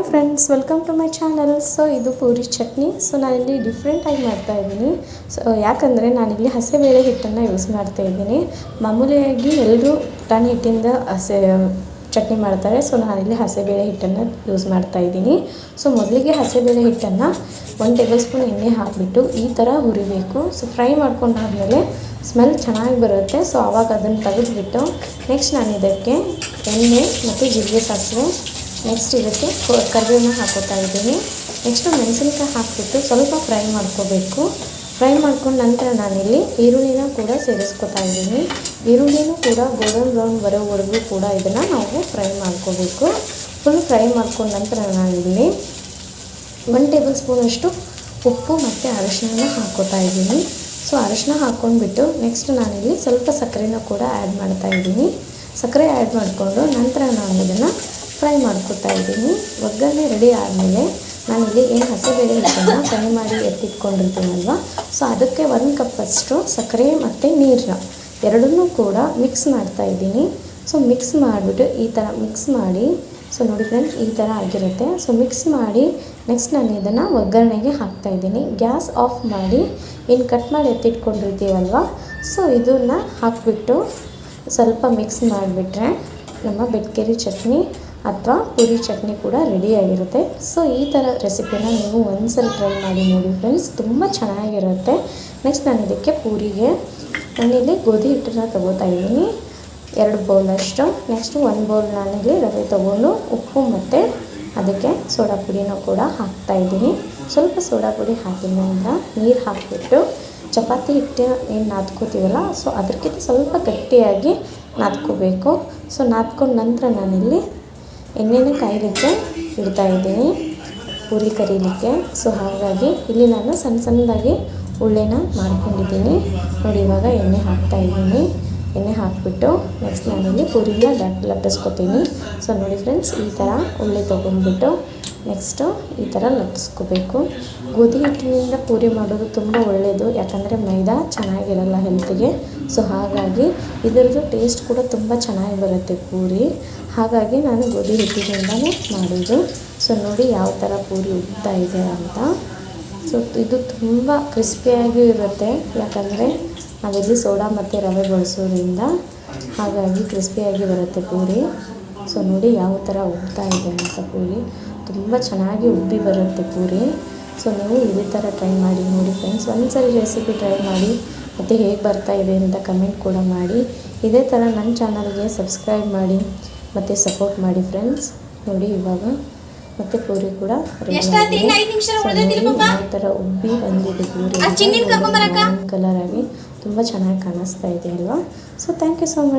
Hi friends welcome to my channel so ಇದು puri chutney. So ನಾನಿಲ್ಲಿ ಡಿಫ್ರೆಂಟಾಗಿ ಮಾಡ್ತಾ ಇದ್ದೀನಿ. ಸೊ ಯಾಕಂದರೆ ನಾನಿಲ್ಲಿ ಹಸೆಬೇಳೆ ಹಿಟ್ಟನ್ನು ಯೂಸ್ ಮಾಡ್ತಾ ಇದ್ದೀನಿ. ಮಾಮೂಲಿಯಾಗಿ ಎಲ್ಲರೂ ಪುಟಾಣಿ ಹಿಟ್ಟಿಂದ ಹಸೆ, ಚಟ್ನಿ ಮಾಡ್ತಾರೆ. ಸೊ ನಾನಿಲ್ಲಿ ಹಸೆಬೇಳೆ ಹಿಟ್ಟನ್ನು ಯೂಸ್ ಮಾಡ್ತಾ ಇದ್ದೀನಿ. ಸೊ ಮೊದಲಿಗೆ ಹಸೆಬೇಳೆ ಹಿಟ್ಟನ್ನು ಒಂದು ಟೇಬಲ್ ಸ್ಪೂನ್ ಎಣ್ಣೆ ಹಾಕಿಬಿಟ್ಟು ಈ ಥರ ಹುರಿಬೇಕು. ಸೊ ಫ್ರೈ ಮಾಡ್ಕೊಂಡಾದ್ಮೇಲೆ ಸ್ಮೆಲ್ ಚೆನ್ನಾಗಿ ಬರುತ್ತೆ. ಸೊ ಆವಾಗ ಅದನ್ನು ತೆಗೆದುಬಿಟ್ಟು ನೆಕ್ಸ್ಟ್ ನಾನು ಇದಕ್ಕೆ ಎಣ್ಣೆ ಮತ್ತು ಜೀರಿಗೆ ಸಾಸಿವೆ ನೆಕ್ಸ್ಟ್ ಇದಕ್ಕೆ ಕರಿಬೇವನ್ನ ಹಾಕೋತಾ ಇದ್ದೀನಿ. ನೆಕ್ಸ್ಟು ಮೆಣಸಿನ್ಕಾಯಿ ಹಾಕಿಬಿಟ್ಟು ಸ್ವಲ್ಪ ಫ್ರೈ ಮಾಡ್ಕೋಬೇಕು. ಫ್ರೈ ಮಾಡ್ಕೊಂಡು ನಂತರ ನಾನಿಲ್ಲಿ ಈರುಳ್ಳಿನ ಕೂಡ ಸೇರಿಸ್ಕೊತಾ ಇದ್ದೀನಿ. ಈರುಳ್ಳಿನೂ ಕೂಡ ಗೋಲ್ಡನ್ ಬ್ರೌನ್ ಬರೋವರೆಗೂ ಕೂಡ ಇದನ್ನು ನಾವು ಫ್ರೈ ಮಾಡ್ಕೋಬೇಕು. ಫುಲ್ ಫ್ರೈ ಮಾಡ್ಕೊಂಡ ನಂತರ ನಾನಿಲ್ಲಿ ಒನ್ ಟೇಬಲ್ ಸ್ಪೂನಷ್ಟು ಉಪ್ಪು ಮತ್ತು ಅರಶಿನ ಹಾಕ್ಕೋತಾ ಇದ್ದೀನಿ. ಸೊ ಅರಶಿನ ಹಾಕ್ಕೊಂಡ್ಬಿಟ್ಟು ನೆಕ್ಸ್ಟ್ ನಾನಿಲ್ಲಿ ಸ್ವಲ್ಪ ಸಕ್ಕರೆನ ಕೂಡ ಆ್ಯಡ್ ಮಾಡ್ತಾ ಇದ್ದೀನಿ. ಸಕ್ಕರೆ ಆ್ಯಡ್ ಮಾಡಿಕೊಂಡು ನಂತರ ನಾನು ಇದನ್ನು ಫ್ರೈ ಮಾಡ್ಕೊತಾ ಇದ್ದೀನಿ. ಒಗ್ಗರಣೆ ರೆಡಿ ಆದಮೇಲೆ ನಾನಿಲ್ಲಿ ಏನು ಹಸಿಬೇಳೆ ಹಿಟ್ಟನ್ನು ಫ್ರೈ ಮಾಡಿ ಎತ್ತಿಟ್ಕೊಂಡಿರ್ತೀನಲ್ವ? ಸೊ ಅದಕ್ಕೆ ಒಂದು ಕಪ್ಪಷ್ಟು ಸಕ್ಕರೆ ಮತ್ತು ನೀರನ್ನ ಎರಡನ್ನೂ ಕೂಡ ಮಿಕ್ಸ್ ಮಾಡ್ತಾ ಇದ್ದೀನಿ. ಸೊ ಮಿಕ್ಸ್ ಮಾಡಿಬಿಟ್ಟು ಈ ಥರ ಮಿಕ್ಸ್ ಮಾಡಿ ಸೊ ನೋಡಿ ಫ್ರೆಂಡ್ಸ್ ಈ ಥರ ಆಗಿರುತ್ತೆ. ಸೊ ಮಿಕ್ಸ್ ಮಾಡಿ ನೆಕ್ಸ್ಟ್ ನಾನು ಇದನ್ನು ಒಗ್ಗರಣೆಗೆ ಹಾಕ್ತಾ ಇದ್ದೀನಿ. ಗ್ಯಾಸ್ ಆಫ್ ಮಾಡಿ ಇನ್ನು ಕಟ್ ಮಾಡಿ ಎತ್ತಿಟ್ಕೊಂಡಿರ್ತೀವಲ್ವ? ಸೊ ಇದನ್ನು ಹಾಕಿಬಿಟ್ಟು ಸ್ವಲ್ಪ ಮಿಕ್ಸ್ ಮಾಡಿಬಿಟ್ರೆ ನಮ್ಮ ಬೆಟ್ಕೇರಿ ಚಟ್ನಿ ಅಥವಾ ಪೂರಿ ಚಟ್ನಿ ಕೂಡ ರೆಡಿಯಾಗಿರುತ್ತೆ ಸೊ ಈ ಥರ ರೆಸಿಪಿನ ನೀವು ಒಂದ್ಸಲ ಟ್ರೈ ಮಾಡಿ ನೋಡಿ ಫ್ರೆಂಡ್ಸ್ ತುಂಬ ಚೆನ್ನಾಗಿರುತ್ತೆ. ನೆಕ್ಸ್ಟ್ ನಾನು ಇದಕ್ಕೆ ಪೂರಿಗೆ ನಾನಿಲ್ಲಿ ಗೋಧಿ ಹಿಟ್ಟನ್ನು ತೊಗೋತಾ ಇದ್ದೀನಿ. ಎರಡು ಬೌಲಷ್ಟು ನೆಕ್ಸ್ಟ್ ಒಂದು ಬೌಲ್ ನಾನಿಲ್ಲಿ ರವೆ ತೊಗೊಂಡು ಉಪ್ಪು ಮತ್ತು ಅದಕ್ಕೆ ಸೋಡಾ ಪುಡಿನೂ ಕೂಡ ಹಾಕ್ತಾ ಇದ್ದೀನಿ. ಸ್ವಲ್ಪ ಸೋಡಾ ಪುಡಿ ಹಾಕಿದ ನಂತರ ನೀರು ಹಾಕಿಬಿಟ್ಟು ಚಪಾತಿ ಹಿಟ್ಟು ಏನು ನಾದ್ಕೋತೀವಲ್ಲ ಸೊ ಅದಕ್ಕಿಂತ ಸ್ವಲ್ಪ ಗಟ್ಟಿಯಾಗಿ ನಾದ್ಕೋಬೇಕು. ಸೊ ನಾದ್ಕೊಂಡ ನಂತರ ನಾನಿಲ್ಲಿ ಎಣ್ಣೆನ ಕಾಯಲಿಕ್ಕೆ ಇಡ್ತಾ ಇದ್ದೀನಿ ಪೂರಿ ಕರೀಲಿಕ್ಕೆ. ಸೊ ಹಾಗಾಗಿ ಇಲ್ಲಿ ನಾನು ಸಣ್ಣ ಸಣ್ಣದಾಗಿ ಉಳ್ಳೆನ ಮಾಡ್ಕೊಂಡಿದ್ದೀನಿ. ನೋಡಿ, ಇವಾಗ ಎಣ್ಣೆ ಹಾಕ್ತಾ ಇದ್ದೀನಿ. ಎಣ್ಣೆ ಹಾಕಿಬಿಟ್ಟು ನೆಕ್ಸ್ಟ್ ನಾನಿಲ್ಲಿ ಪೂರಿನ ಲಟ್, ಲಟ್ಟಿಸ್ಕೊತೀನಿ. ಸೊ ನೋಡಿ ಫ್ರೆಂಡ್ಸ್ ಈ ಥರ ಉಳ್ಳೆ ತೊಗೊಂಡ್ಬಿಟ್ಟು ನೆಕ್ಸ್ಟು ಈ ಥರ ಲಟ್ಟಿಸ್ಕೋಬೇಕು. ಗೋಧಿ ಹಿಟ್ಟಿನಿಂದ ಪೂರಿ ಮಾಡೋದು ತುಂಬ ಒಳ್ಳೆಯದು ಯಾಕಂದರೆ ಮೈದಾ ಚೆನ್ನಾಗಿರಲ್ಲ ಹೆಲ್ತಿಗೆ ಸೊ ಹಾಗಾಗಿ ಇದರದ್ದು ಟೇಸ್ಟ್ ಕೂಡ ತುಂಬ ಚೆನ್ನಾಗಿ ಬರುತ್ತೆ ಪೂರಿ. ಹಾಗಾಗಿ ನಾನು ಗೋಧಿ ಹಿಟ್ಟಿನಿಂದಲೇ ಮಾಡೋದು ಸೊ ನೋಡಿ ಯಾವ ಥರ ಪೂರಿ ಉಗ್ತಾ ಇದೆ ಅಂತ. ಸೊ ಇದು ತುಂಬ ಕ್ರಿಸ್ಪಿಯಾಗಿಯೂ ಇರುತ್ತೆ. ಯಾಕಂದರೆ ನಾವಿಲ್ಲಿ ಸೋಡಾ ಮತ್ತು ರವೆ ಬಳಸೋದ್ರಿಂದ ಹಾಗಾಗಿ ಕ್ರಿಸ್ಪಿಯಾಗಿ ಬರುತ್ತೆ ಪೂರಿ. ಸೊ ನೋಡಿ ಯಾವ ಥರ ಉಗ್ತಾ ಇದೆ ಅಂತ ಪೂರಿ. ತುಂಬ ಚೆನ್ನಾಗಿ ಉಬ್ಬಿ ಬರುತ್ತೆ ಪೂರಿ. ಸೊ ನೀವು ಇದೇ ಥರ ಟ್ರೈ ಮಾಡಿ ನೋಡಿ ಫ್ರೆಂಡ್ಸ್ ಒಂದ್ಸರಿ ರೆಸಿಪಿ ಟ್ರೈ ಮಾಡಿ ಮತ್ತು ಹೇಗೆ ಬರ್ತಾ ಇದೆ ಅಂತ ಕಮೆಂಟ್ ಕೂಡ ಮಾಡಿ. ಇದೇ ಥರ ನನ್ನ ಚಾನಲ್ಗೆ ಸಬ್ಸ್ಕ್ರೈಬ್ ಮಾಡಿ ಮತ್ತು ಸಪೋರ್ಟ್ ಮಾಡಿ ಫ್ರೆಂಡ್ಸ್ ನೋಡಿ ಇವಾಗ ಮತ್ತು ಪೂರಿ ಕೂಡ? ಯಾವ ಥರ ಉಬ್ಬಿ ಬಂದಿದೆ ಪೂರಿ. ಆ? ಕಲರ್ ಆಗಿ. ತುಂಬ ಚೆನ್ನಾಗಿ ಕಾಣಿಸ್ತಾ ಇದೆ ಅಲ್ವಾ? So thank you so much